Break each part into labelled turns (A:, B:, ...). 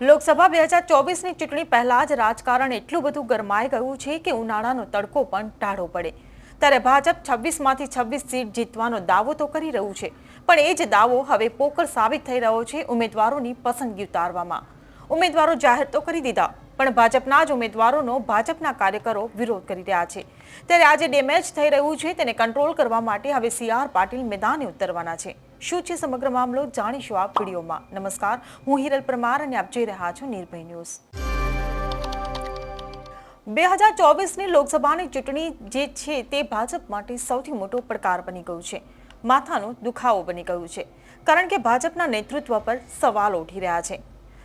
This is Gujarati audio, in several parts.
A: લોકસભા બે હજાર ચોવીસની ચૂંટણી પહેલાં જ રાજકારણ એટલું બધું ગરમાઈ ગયું છે કે ઉનાળાનો તડકો પણ ટાળો પડે. ત્યારે ભાજપ છવ્વીસમાંથી છવ્વીસ સીટ જીતવાનો દાવો તો કરી રહ્યું છે, પણ એ જ દાવો હવે પોકર સાબિત થઈ રહ્યો છે ઉમેદવારોની પસંદગી ઉતારવામાં. ઉમેદવારો જાહેર તો કરી દીધા, પણ ભાજપના જ ઉમેદવારોનો ભાજપના કાર્યકરો વિરોધ કરી રહ્યા છે. ત્યારે આજે ડેમેજ થઈ રહ્યું છે, તેને કંટ્રોલ કરવા માટે હવે સી પાટીલ મેદાને ઉતરવાના છે. શું છે સમગ્ર મામલો જાણીશું આ વિડીયોમાં. નમસ્કાર, હું હિરલ પરમાર અને આપ જોઈ રહ્યા છો નિર્ભય ન્યૂઝ. બે હજાર ચોવીસની લોકસભાની ચૂંટણી જે છે તે ભાજપ માટે સૌથી મોટો પડકાર બની ગયું છે. માથાનો દુખાવો બની ગયું છે. કારણ કે ભાજપના નેતૃત્વ પર સવાલ ઉઠી રહ્યા છે.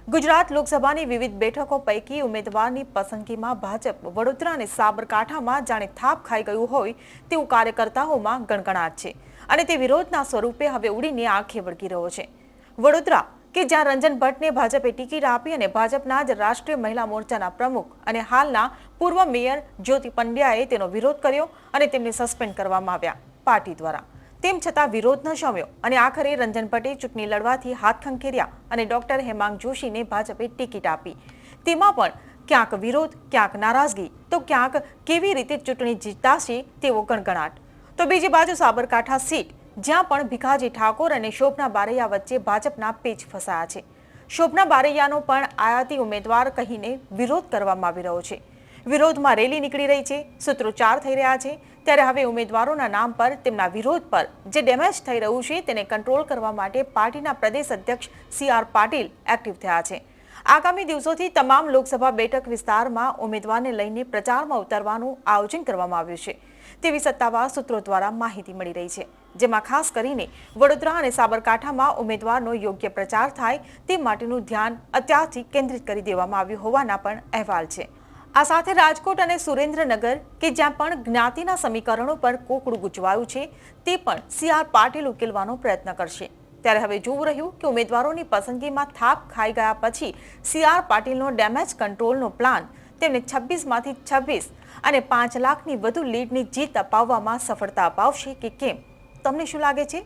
A: ગુજરાત લોકસભાની વિવિધ બેઠકો પૈકી ઉમેદવારની પસંદગીમાં ભાજપ, વડોદરા અને સાબરકાંઠામાં જાણે થાપ ખાઈ ગયું હોય તેવું કાર્યકર્તાઓમાં ગણગણાટ છે અને તે વિરોધના સ્વરૂપે હવે ઉડીને આંખે વળગી રહ્યો છે. વડોદરા, કે જ્યાં રંજન ભટ્ટને ભાજપે ટિકિટ આપી અને ભાજપના જ રાષ્ટ્રીય મહિલા મોરચાના પ્રમુખ અને હાલના પૂર્વ મેયર જ્યોતિ પંડ્યાએ તેનો વિરોધ કર્યો અને તેમને સસ્પેન્ડ કરવામાં આવ્યા પાર્ટી દ્વારા. તેમ છતાં વિરોધ ન શમ્યો અને આખરે રંજન પટેલ ચૂંટણી લડવાથી હાથ ખંખેર્યા અને ડોક્ટર હેમાંગ જોશીને ભાજપે ટિકિટ આપી. તેમાં પણ ક્યાંક વિરોધ, ક્યાંક નારાજગી, તો ક્યાંક કેવી રીતે ચૂંટણી જીતાશે તેવો ગણગણાટ. તો બીજી બાજુ સાબરકાંઠા સીટ, જ્યાં પણ ભીખાજી ઠાકોર અને શોભના બારૈયા વચ્ચે ભાજપના પેચ ફસાયા છે. શોભના બારૈયાનો પણ આયાતી ઉમેદવાર કહીને વિરોધ કરવામાં આવી રહ્યો છે. વિરોધમાં રેલી નીકળી રહી છે, સૂત્રોચ્ચાર થઈ રહ્યા છે ત્યારે હવે ઉમેદવારોના નામ પર, તેમના વિરોધ પર જે ડેમેજ થઈ રહ્યું છે તેને કંટ્રોલ કરવા માટે પાર્ટીના પ્રદેશ અધ્યક્ષ સી આર પાટીલ એક્ટિવ થયા છે. આગામી દિવસોથી તમામ લોકસભા બેઠક વિસ્તારમાં ઉમેદવારને લઈને પ્રચારમાં ઉતરવાનું આયોજન કરવામાં આવ્યું છે. તેવી સત્તાવાર સૂત્રો દ્વારા માહિતી મળી રહી છે, જેમાં ખાસ કરીને વડોદરા અને સાબરકાંઠામાં ઉમેદવારનો યોગ્ય પ્રચાર થાય તે માટેનું ધ્યાન અત્યારથી કેન્દ્રિત કરી દેવામાં આવ્યું હોવાના પણ અહેવાલ છે. આ સાથે રાજકોટ અને સુરેન્દ્રનગર, કે જ્યાં પણ જ્ઞાતિના સમીકરણો પર કોકડું ગુંચવાયું છે, તે પણ સીઆર પાટીલ ઉકેલવાનો પ્રયત્ન કરશે. ત્યારે હવે જોવું રહ્યું કે ઉમેદવારોની પસંદગીમાં થાપ ખાઈ ગયા પછી સીઆર પાટીલનો ડેમેજ કંટ્રોલનો પ્લાન તેમને છવ્વીસમાંથી છવ્વીસ અને પાંચ લાખની વધુ લીડની જીત અપાવવામાં સફળતા અપાવશે કે કેમ? તમને શું લાગે છે?